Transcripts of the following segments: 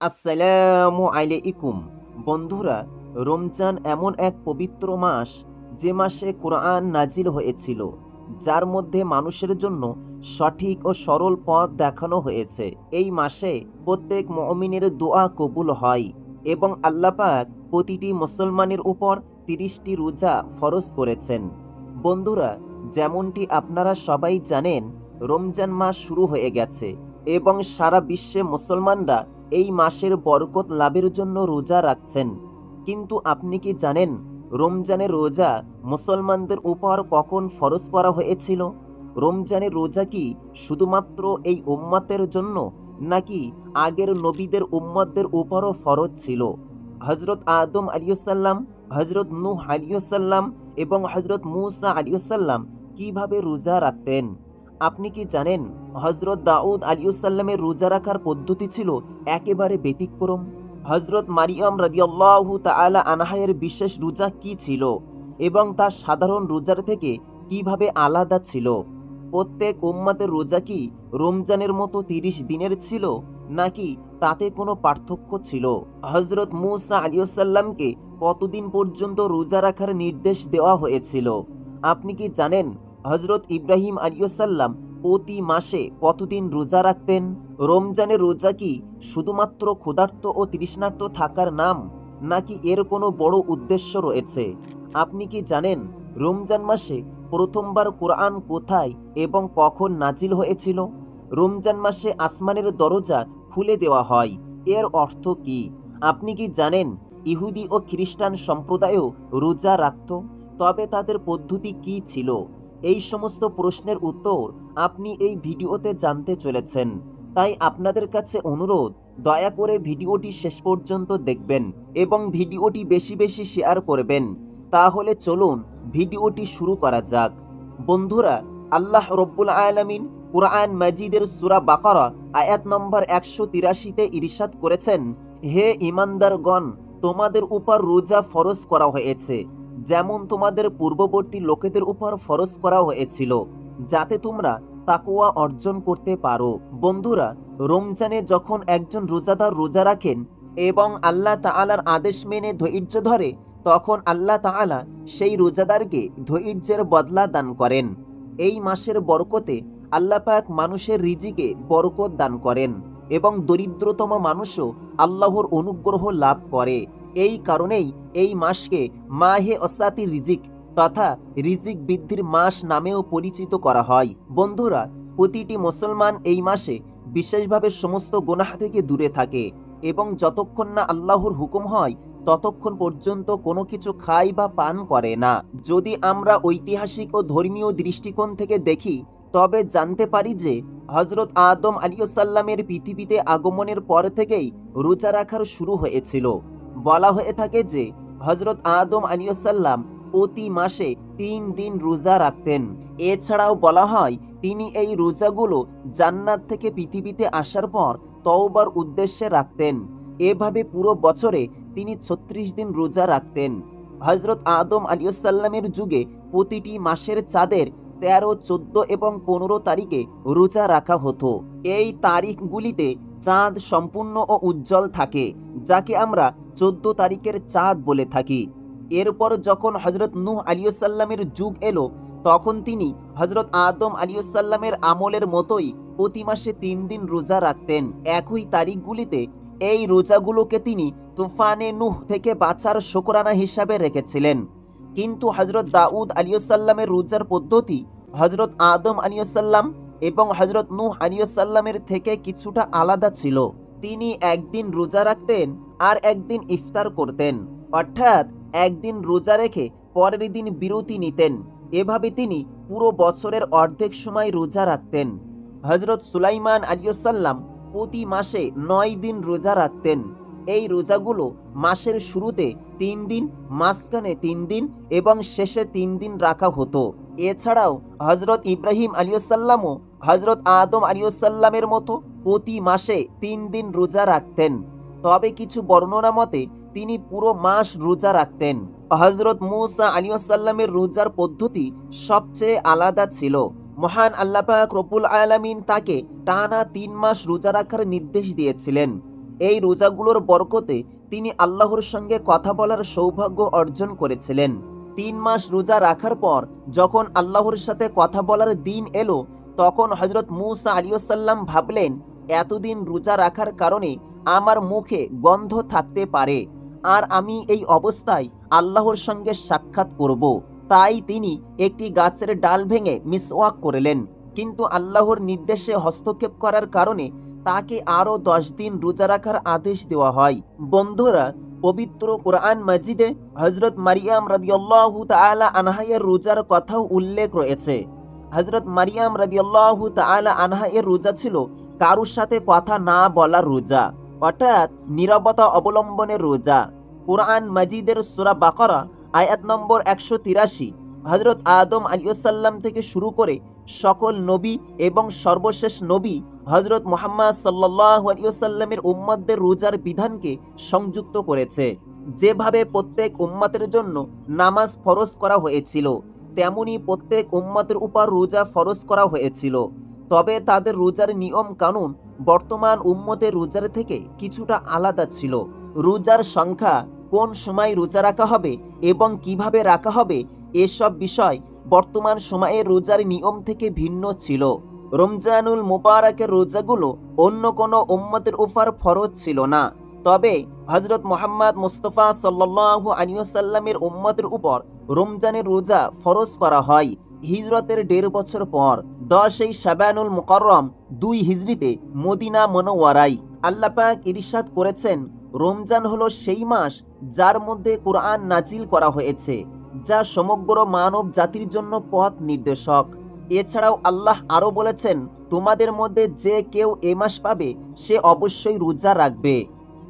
আসসালামু আলাইকুম। বন্ধুরা, রমজান এমন এক পবিত্র মাস যে মাসে কোরআন নাজিল হয়েছিল, যার মধ্যে মানুষের জন্য সঠিক ও সরল পথ দেখানো হয়েছে। এই মাসে প্রত্যেক মমিনের দোয়া কবুল হয় এবং আল্লাপাক প্রতিটি মুসলমানের উপর তিরিশটি রোজা ফরজ করেছেন। বন্ধুরা, যেমনটি আপনারা সবাই জানেন, রমজান মাস শুরু হয়ে গেছে এবং সারা বিশ্বে মুসলমানরা এই মাসের বরকত লাভের জন্য রোজা রাখছেন। কিন্তু আপনি কি জানেন রমজানের রোজা মুসলমানদের উপর কখন ফরজ করা হয়েছিল? রমজানের রোজা কি শুধুমাত্র এই উম্মতের জন্য, নাকি আগের নবীদের উম্মতদের উপরও ফরজ ছিল? হজরত আদম আলিয়াল্লাম হজরত নূহ আলিয়াল্লাম এবং হজরত মুসা আলিয়াল্লাম কীভাবে রোজা রাখতেন? আপনি কি জানেন হজরত দাউদ আলিউসাল্লামের রোজা রাখার পদ্ধতি ছিল একেবারে ব্যতিক্রম? হজরত মারিয়াম রাদিয়াল্লাহু তাআলা আনাহায়ের বিশেষ রোজা কি ছিল এবং তার সাধারণ রোজার থেকে কীভাবে আলাদা ছিল? প্রত্যেক উম্মাতের রোজা কি রমজানের মতো তিরিশ দিনের ছিল নাকি তাতে কোনো পার্থক্য ছিল? হজরত মুসা আলিউসাল্লামকে কতদিন পর্যন্ত রোজা রাখার নির্দেশ দেওয়া হয়েছিল? আপনি কি জানেন হজরত ইব্রাহিম আলিয়াল্লাম প্রতি মাসে কতদিন রোজা রাখতেন? রমজানের রোজা কি শুধুমাত্র ক্ষুধার্ত ও তৃষ্ণার্ত থাকার নাম, নাকি এর কোনো বড় উদ্দেশ্য রয়েছে? আপনি কি জানেন রমজান মাসে প্রথমবার কোরআন কোথায় এবং কখন নাজিল হয়েছিল? রমজান মাসে আসমানের দরজা খুলে দেওয়া হয়, এর অর্থ কি? আপনি কি জানেন ইহুদি ও খ্রিস্টান সম্প্রদায়ও রোজা রাখত? তবে তাদের পদ্ধতি কি ছিল? এই সমস্ত প্রশ্নের উত্তর আপনি এই ভিডিওতে জানতে চলেছেন। তাই আপনাদের কাছে অনুরোধ, দয়া করে ভিডিওটি শেষ পর্যন্ত দেখবেন এবং ভিডিওটি বেশি বেশি শেয়ার করবেন। তাহলে চলুন ভিডিওটি শুরু করা যাক। বন্ধুরা, আল্লাহ রব্বুল আলামিন কুরআন মাজিদের সুরা বাকারা, আয়াত নম্বর একশো তিরাশিতে ইরিশাদ করেছেন, হে ইমানদারগণ তোমাদের উপর রোজা ফরজ করা হয়েছে। যেমন তোমাদের পূর্ববর্তী লোকেদের উপর ফরজ করা হয়েছিল, যাতে তোমরা তাকুয়া অর্জন করতে পারো। বন্ধুরা, রমজানে যখন একজন রোজাদার রোজা রাখেন এবং আল্লাহ তাআলার আদেশ মেনে ধৈর্য ধরে, তখন আল্লাহ তাআলা সেই রোজাদারকে ধৈর্যের বদলা দান করেন। এই মাসের বরকতে আল্লাহ পাক মানুষের রিজিকে বরকত দান করেন এবং দরিদ্রতম মানুষও আল্লাহর অনুগ্রহ লাভ করে। এই কারণেই এই মাসকে মাহে অসাতি রিজিক তথা রিজিক বৃদ্ধির মাস নামেও পরিচিত করা হয়। বন্ধুরা, প্রতিটি মুসলমান এই মাসে বিশেষভাবে সমস্ত গোনাহ থেকে দূরে থাকে এবং যতক্ষণ না আল্লাহর হুকুম হয়, ততক্ষণ পর্যন্ত কোনো কিছু খায় বা পান করে না। যদি আমরা ঐতিহাসিক ও ধর্মীয় দৃষ্টিকোণ থেকে দেখি, তবে জানতে পারি যে হজরত আদম আলিয়াল্লামের পৃথিবীতে আগমনের পর থেকেই রোজা রাখার শুরু হয়েছিল। বলা হয়ে থাকে যে হজরত আদম আলিয়াল্লাম প্রতি মাসে তিন দিন রোজা রাখতেন। এছাড়াও বলা হয়, তিনি এই রোজাগুলো জান্নাত থেকে পৃথিবীতে আসার পর তওবার উদ্দেশ্যে রাখতেন। এভাবে পুরো বছরে তিনি ছত্রিশ দিন রোজা রাখতেন। হজরত আদম আলিয়াল্লামের যুগে প্রতিটি মাসের চাঁদের তেরো, চোদ্দ এবং পনেরো তারিখে রোজা রাখা হতো। এই তারিখগুলিতে চাঁদ সম্পূর্ণ ও উজ্জ্বল থাকে, যাকে আমরা চোদ্দ তারিখের চাঁদ বলে থাকি। এরপর যখন হজরত নূহ আলিয়াল্লামের যুগ এলো, তখন তিনি হজরত আদম আলিয়াল্লামের আমলের মতোই প্রতি মাসে তিন দিন রোজা রাখতেন। একই তারিখগুলিতে এই রোজাগুলোকে তিনি তুফানে নুহ থেকে বাঁচার শোকরানা হিসাবে রেখেছিলেন। কিন্তু হজরত দাউদ আলিয়াল্লামের রোজার পদ্ধতি হজরত আদম আলিয়াল্লাম এবং হজরত নূহ আলিয়াল্লামের থেকে কিছুটা আলাদা ছিল। তিনি একদিন রোজা রাখতেন আর একদিন ইফতার করতেন। অর্থাৎ একদিন রোজা রেখে পরের দিন বিরতি নিতেন। এভাবে তিনি পুরো বছরের অর্ধেক সময় রোজা রাখতেন। হজরত সুলাইমান আলিয়াল্লাম প্রতি মাসে নয় দিন রোজা রাখতেন। এই রোজাগুলো মাসের শুরুতে তিন দিন, মাঝখানে তিন দিন এবং শেষে তিন দিন রাখা হতো। এছাড়াও হজরত ইব্রাহিম আলিয়াল্লামও হজরত আদম আলিয়াল্লামের মতো প্রতি মাসে তিন দিন রোজা রাখতেন। তবে কিছু বর্ণনা মতে তিনি পুরো মাস রোজা রাখতেন। হজরত মুসা আলিয়াল্লামের রোজার পদ্ধতি সবচেয়ে আলাদা ছিল। মহান আল্লাপাক রবুল আলামিন তাকে টানা তিন মাস রোজা রাখার নির্দেশ দিয়েছিলেন। এই রোজাগুলোর বরকতে তিনি আল্লাহর সঙ্গে কথা বলার সৌভাগ্য অর্জন করেছিলেন। তিন মাস রোজা রাখার পর যখন আল্লাহর সাথে কথা বলার দিন এলো, তখন হজরত মুসা আলিয়াল্লাম ভাবলেন, এতদিন রোজা রাখার কারণে আমার মুখে গন্ধ থাকতে পারে, আর আমি এই অবস্থায় আল্লাহর সঙ্গে সাক্ষাৎ করব। তাই তিনি একটি গাছের ডাল ভেঙে মিসওয়াক করলেন। কিন্তু আল্লাহর নির্দেশে হস্তক্ষেপ করার কারণে তাকে আরও দশ দিন রোজা রাখার আদেশ দেওয়া হয়। বন্ধুরা, পবিত্র কোরআন মসজিদে হজরত মারিয়াম রাদিয়াল্লাহু তাআলা আনহায়ের রোজার কথাও উল্লেখ রয়েছে। হজরত মারিয়াম রাদিয়াল্লাহু তাআলা আনহা এর রোজা ছিল কারুর সাথে কথা না বলার রোজা, অর্থাৎ নীরবতা অবলম্বনের রোজা। কোরআন মজিদের সুরা বাকরা, আয়াত নম্বর একশো তিরাশি হজরত আদম আলিয়াল্লাম থেকে শুরু করে সকল নবী এবং সর্বশেষ নবী হজরত মোহাম্মদ সাল্লাহ আলিয়াল্লামের রোজার বিধানকে সংযুক্ত করেছে। যেভাবে প্রত্যেক উম্মতের জন্য নামাজ ফরজ করা হয়েছিল, তেমনি প্রত্যেক উম্মতের উপর রোজা ফরজ করা হয়েছিল। তবে তাদের রোজার নিয়ম কানুন বর্তমান উম্মতের রোজার থেকে কিছুটা আলাদা ছিল। রোজার সংখ্যা কোন সময় রোজা রাখা হবে এবং কীভাবে রাখা হবে, এসব বিষয় বর্তমান সময়ে রোজার নিয়ম থেকে ভিন্ন ছিল। রমজানুল মুবারকের রোজাগুলো অন্য কোনো উম্মতের উপর ফরজ ছিল না। তবে হজরত মোহাম্মদ মুস্তফা সাল্লাহ আলিয়াল্লামের উম্মতের উপর রমজানের রোজা ফরজ করা হয় হিজরতের দেড় বছর পর। দশই শাবানুল মুকরম দুই হিজরিতে মদিনা মনোয়ারাই আল্লাপাক ইরিশাদ করেছেন, রমজান হলো সেই মাস যার মধ্যে কোরআন নাজিল করা হয়েছে। যা সমগ্র মানব জাতির জন্য পথ নির্দেশক। এছাড়াও আল্লাহ আরও বলেছেন, তোমাদের মধ্যে যে কেউ এ মাস পাবে, সে অবশ্যই রোজা রাখবে।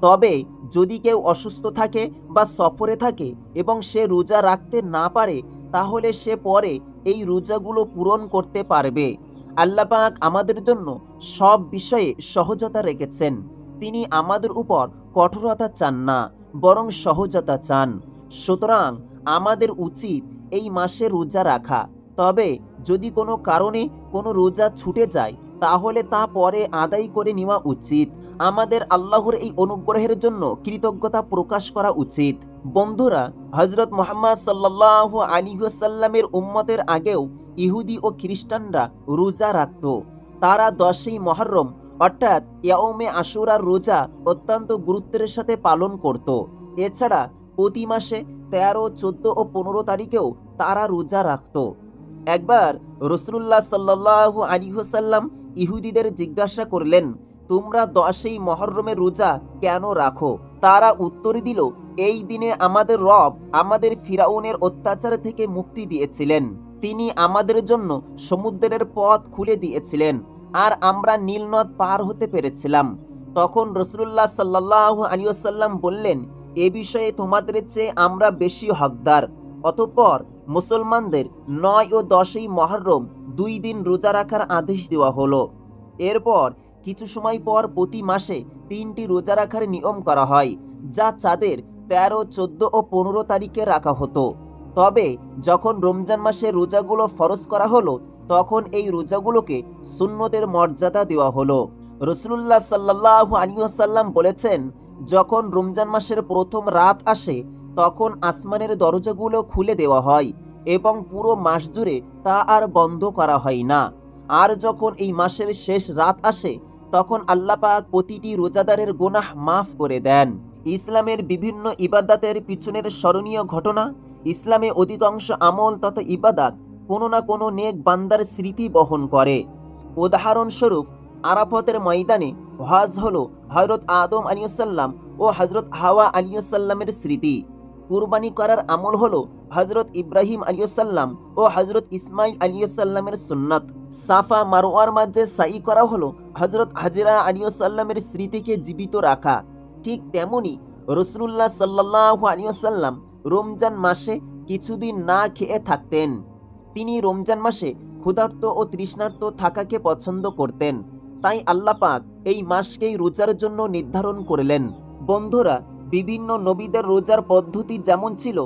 তবে যদি কেউ অসুস্থ থাকে বা সফরে থাকে এবং সে রোজা রাখতে না পারে, তাহলে সে পরে এই রোজাগুলো পূরণ করতে পারবে। আল্লাপাক আমাদের জন্য সব বিষয়ে সহজতা রেখেছেন। তিনি আমাদের উপর কঠোরতা চান না, বরং সহজতা চান। সুতরাং আমাদের উচিত এই মাসে রোজা রাখা। তবে যদি কোনো কারণে কোনো রোজা ছুটে যায়, তাহলে তা পরে আদায় করে নেওয়া উচিত। আমাদের আল্লাহর এই অনুগ্রহের জন্য কৃতজ্ঞতা প্রকাশ করা উচিত। বন্ধুরা হজরত মোহাম্মদ সাল্লাহ আলিহাসাল্লামের উম্মতের আগেও ইহুদি ও খ্রিস্টানরা রোজা রাখত। তারা দশই মহরম অর্থাৎ ইয়াউমে আশুরার রোজা অত্যন্ত গুরুত্বের সাথে পালন করত। এছাড়া প্রতি মাসে তেরো, চোদ্দ ও পনেরো তারিখেও তারা রোজা রাখত। একবার রসুল্লাহ সাল্লাহ আলিহসাল্লাম ইহুদিদের জিজ্ঞাসা করলেন, তোমরা দশই মহরমের রোজা কেন রাখো? তারা উত্তর দিল, এই দিনে আমাদের রব আমাদের ফিরাউনের অত্যাচার থেকে মুক্তি দিয়েছিলেন। তিনি আমাদের জন্য সমুদ্রের পথ খুলে দিয়েছিলেন আর আমরা নীলনদ পার হতে পেরেছিলাম। তখন রসুল্লাহ সাল্লাহ আলিয়াল্লাম বললেন এ বিষয়ে তোমাদের চেয়ে আমরা বেশি হকদার। অতঃপর মুসলমানদের নয় ও দশই মহরম দুই দিন রোজা রাখার আদেশ দেওয়া হলো। এরপর কিছু সময় পর প্রতি মাসে তিনটি রোজা রাখার নিয়ম করা হয়, যা চাঁদের তেরো, চোদ্দ ও পনেরো তারিখে রাখা হতো। তবে যখন রমজান মাসে রোজাগুলো ফরজ করা হলো, তখন এই রোজাগুলোকে সুন্নতের মর্যাদা দেওয়া হলো। রসুল্লাহ সাল্লাহ আলিয়াল্লাম বলেছেন যখন রমজান মাসের প্রথম রাত আসে, তখন আসমানের দরজাগুলো খুলে দেওয়া হয় এবং পুরো মাস জুড়ে তা আর বন্ধ করা হয় না। আর যখন এই মাসের শেষ রাত আসে, তখন আল্লাপাক প্রতিটি রোজাদারের গোনাহ মাফ করে দেন। ইসলামের বিভিন্ন ইবাদাতের পিছনের স্মরণীয় ঘটনা, ইসলামে অধিকাংশ আমল তথা ইবাদাত কোনো না কোনো নেক বান্দার স্মৃতি বহন করে। উদাহরণস্বরূপ আরাফতের ময়দানে হজ হল হজরত আদম আলিয়াল্লাম ও হজরত হাওয়া আলিয়াল্লামের স্মৃতি। কুরবানি করার আমল হলো হজরত ইব্রাহিম আলিয়াল্লাম ও হজরত ইসমাইল আলিয়াল্লামের সুন্নত। সাফা মারোয়ার মাঝে সাই করা হলো হজরত হাজিরা আলিয়াল্লামের স্মৃতিকে জীবিত রাখা। ঠিক তেমনি রসুল্লাহ সাল্লাহ আলিয়াল্লাম রমজান মাসে কিছুদিন না খেয়ে থাকতেন। তিনি রমজান মাসে ক্ষুধার্ত ও তৃষ্ণার্ত থাকাকে পছন্দ করতেন। তাই আল্লাপাক এই মাসকেই রোজার জন্য নির্ধারণ করলেন। বন্ধুরা, বিভিন্ন নবীদের রোজার পদ্ধতি যেমন ছিল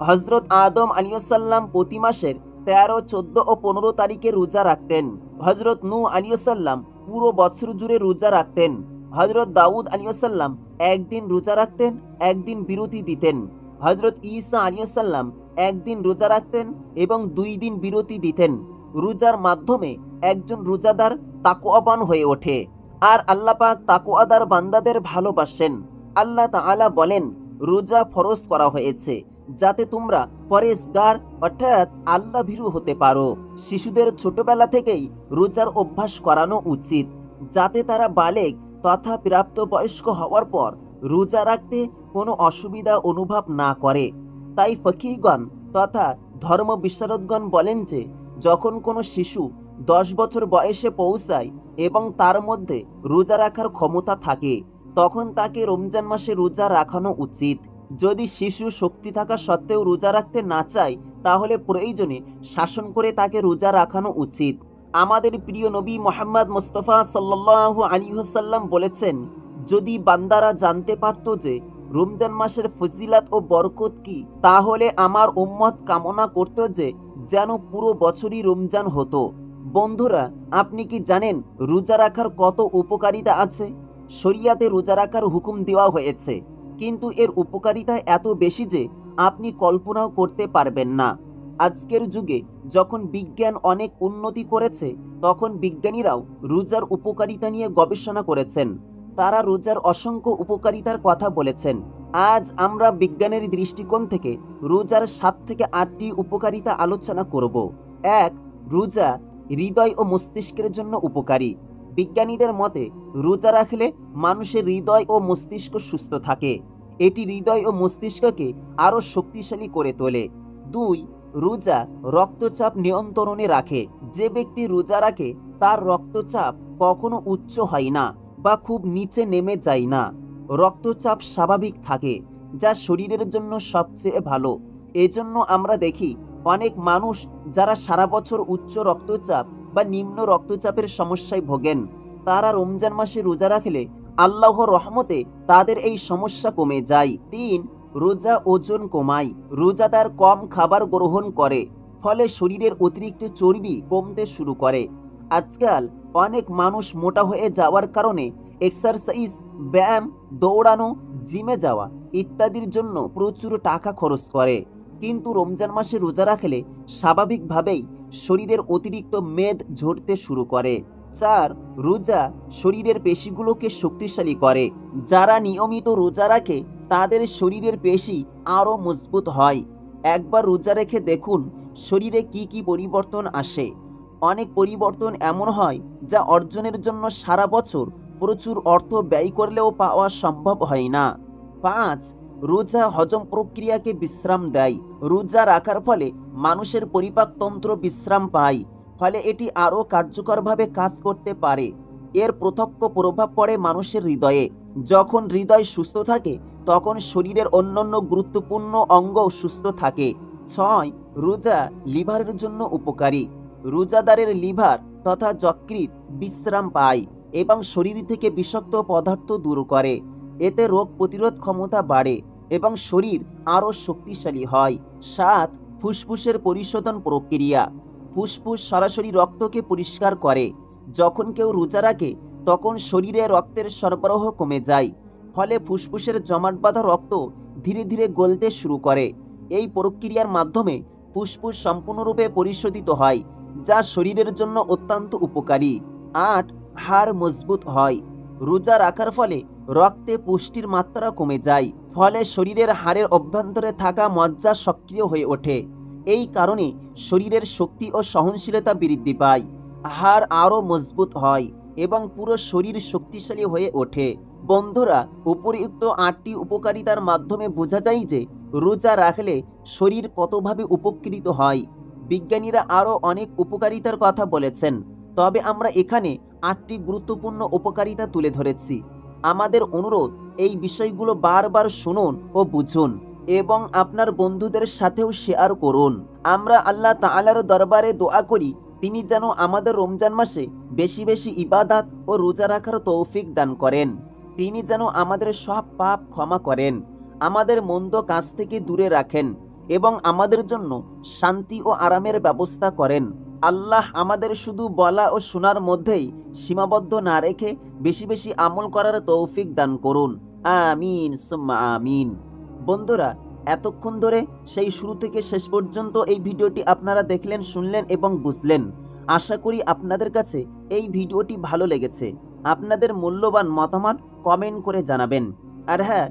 হজরত আদম আলিয়াল্লাম প্রতি মাসের তেরো, চোদ্দ ও পনেরো তারিখে রোজা রাখতেন। হজরত নু আলিয়াল্লাম পুরো বছর জুড়ে রোজা রাখতেন। হজরত দাউদ আলিয়াল্লাম একদিন রোজা রাখতেন, একদিন বিরতি দিতেন। হজরত ঈসা আলিয়াল্লাম একদিন রোজা রাখতেন এবং দুই দিন বিরতি দিতেন। রোজার মাধ্যমে একজন রোজাদার তাকোয়াবান হয়ে ওঠে আর আল্লাহ পাক তাকোয়াদার বান্দাদের ভালোবাসেন। আল্লাহ তাআলা বলেন, রোজা ফরজ করা হয়েছে যাতে তোমরা পরেশগার অর্থাৎ আল্লাহ ভীরু হতে পারো। শিশুদের ছোটবেলা থেকেই রোজার অভ্যাস করানো উচিত যাতে তারা বালেক তথা প্রাপ্তবয়স্ক হওয়ার পর রোজা রাখতে কোনো অসুবিধা অনুভব না করে। তাই ফকিগণ তথা ধর্ম বিশারদগণ বলেন যে, যখন কোনো শিশু দশ বছর বয়সে পৌঁছায় এবং তার মধ্যে রোজা রাখার ক্ষমতা থাকে, তখন তাকে রমজান মাসে রোজা রাখানো উচিত। যদি শিশু শক্তি থাকা সত্ত্বেও রোজা রাখতে না চায়, তাহলে প্রয়োজনে শাসন করে তাকে রোজা রাখানো উচিত। আমাদের প্রিয় নবী মোহাম্মদ মোস্তফা সাল্লাহ আলী হাসাল্লাম বলেছেন, যদি বান্দারা জানতে পারত যে রমজান মাসের ফজিলাত ও বরকত কি, তাহলে আমার উম্মত কামনা করত যে যেন পুরো বছরই রমজান হতো। বন্ধুরা, আপনি কি জানেন রোজা রাখার কত উপকারিতা আছে? শরিয়াতে রোজা রাখার হুকুম দেওয়া হয়েছে, কিন্তু এর উপকারিতা এত বেশি যে আপনি কল্পনাও করতে পারবেন না। আজকের যুগে যখন বিজ্ঞান অনেক উন্নতি করেছে, তখন বিজ্ঞানীরাও রোজার উপকারিতা নিয়ে গবেষণা করেছেন। তারা রোজার অসংখ্য উপকারিতার কথা বলেছেন। আজ আমরা বিজ্ঞানের দৃষ্টিকোণ থেকে রোজার সাত থেকে আটটি উপকারিতা আলোচনা করব। এক, রোজা হৃদয় ও মস্তিষ্কের জন্য উপকারী। বিজ্ঞানীদের মতে, রোজা রাখলে মানুষের হৃদয় ও মস্তিষ্ক সুস্থ থাকে। এটি হৃদয় ও মস্তিষ্ককে আরও শক্তিশালী করে তোলে। দুই, রোজা রক্তচাপ নিয়ন্ত্রণে রাখে। যে ব্যক্তি রোজা রাখে, তার রক্তচাপ কখনো উচ্চ হয় না বা খুব নিচে নেমে যায় না। রক্তচাপ স্বাভাবিক থাকে, যা শরীরের জন্য সবচেয়ে ভালো। এজন্য আমরা দেখি অনেক মানুষ যারা সারা বছর উচ্চ রক্তচাপ বা নিম্ন রক্তচাপের সমস্যায় ভোগেন, তারা রমজান মাসে রোজা রাখলে আল্লাহর রহমতে তাদের এই সমস্যা কমে যায়। তিন, রোজা ওজন কমায়। রোজাদার কম খাবার গ্রহণ করে, ফলে শরীরের অতিরিক্ত চর্বি কমতে শুরু করে। আজকাল অনেক মানুষ মোটা হয়ে যাওয়ার কারণে এক্সারসাইজ ব্যায়াম, দৌড়ানো জিমে যাওয়া ইত্যাদির জন্য প্রচুর টাকা খরচ করে। কিন্তু রমজান মাসে রোজা রাখলে স্বাভাবিকভাবেই শরীরের অতিরিক্ত মেদ ঝরতে শুরু করে। চার, রোজা শরীরের পেশিগুলোকে শক্তিশালী করে। যারা নিয়মিত রোজা রাখে, তাদের শরীরের পেশি আরও মজবুত হয়। একবার রোজা রেখে দেখুন, শরীরে কি কি পরিবর্তন আসে। অনেক পরিবর্তন এমন হয়, যা অর্জনের জন্য সারা বছর প্রচুর অর্থ ব্যয় করলেও পাওয়া সম্ভব হয় না। পাঁচ রোজা হজম প্রক্রিয়াকে বিশ্রাম দেয়। রোজা রাখার ফলে মানুষের পরিপাকতন্ত্র বিশ্রাম পায়, ফলে এটি আরও কার্যকরভাবে কাজ করতে পারে। এর প্রত্যক্ষ প্রভাব পড়ে মানুষের হৃদয়ে। যখন হৃদয় সুস্থ থাকে, তখন শরীরের অন্যান্য গুরুত্বপূর্ণ অঙ্গ সুস্থ থাকে। ছয়, রোজা লিভারের জন্য উপকারী। রোজাদারের লিভার তথা যকৃত বিশ্রাম পায় এবং শরীর থেকে বিষাক্ত পদার্থ দূর করে। এতে রোগ প্রতিরোধ ক্ষমতা বাড়ে এবং শরীর আরও শক্তিশালী হয়। সাত, ফুসফুসের পরিশোধন প্রক্রিয়া। ফুসফুস সরাসরি রক্তকে পরিষ্কার করে। যখন কেউ রোজা রাখে, তখন শরীরে রক্তের সরবরাহ কমে যায়, ফলে ফুসফুসের জমাট বাঁধা রক্ত ধীরে ধীরে গলতে শুরু করে। এই প্রক্রিয়ার মাধ্যমে ফুসফুস সম্পূর্ণরূপে পরিশোধিত হয়, যা শরীরের জন্য অত্যন্ত উপকারী। আট, হাড় মজবুত হয়। রোজা রাখার ফলে রক্তে পুষ্টির মাত্রা কমে যায়, ফলে শরীরের হাড়ের অভ্যন্তরে থাকা মজ্জা সক্রিয় হয়ে ওঠে। এই কারণে শরীরের শক্তি ও সহনশীলতা বৃদ্ধি পায়, হাড় আরও মজবুত হয় এবং পুরো শরীর শক্তিশালী হয়ে ওঠে। বন্ধুরা, উপরিউক্ত আটটি উপকারিতার মাধ্যমে বোঝা যায় যে রোজা রাখলে শরীর কতভাবে উপকৃত হয়। বিজ্ঞানীরা আরও অনেক উপকারিতার কথা বলেছেন। তবে আমরা এখানে আটটি গুরুত্বপূর্ণ উপকারিতা তুলে ধরেছি। আমাদের অনুরোধ, এই বিষয়গুলো বারবার শুনুন ও বুঝুন এবং আপনার বন্ধুদের সাথেও শেয়ার করুন। আমরা আল্লাহ তাআলার দরবারে দোয়া করি, তিনি যেন আমাদের রমজান মাসে বেশি বেশি ইবাদাত ও রোজা রাখার তৌফিক দান করেন। তিনি যেন আমাদের সব পাপ ক্ষমা করেন, আমাদের মন্দ কাজ থেকে দূরে রাখেন এবং আমাদের জন্য শান্তি ও আরামের ব্যবস্থা করেন। আল্লাহ আমাদের শুধু বলা ও শোনার মধ্যেই সীমাবদ্ধ না রেখে বেশি বেশি আমল করার তৌফিক দান করুন। আমিন, সুম্মা আমিন। বন্ধুরা, এতক্ষণ ধরে সেই শুরু থেকে শেষ পর্যন্ত এই ভিডিওটি আপনারা দেখলেন, শুনলেন এবং বুঝলেন। আশা করি আপনাদের কাছে এই ভিডিওটি ভালো লেগেছে। আপনাদের মূল্যবান মতামত কমেন্ট করে জানাবেন। আর হ্যাঁ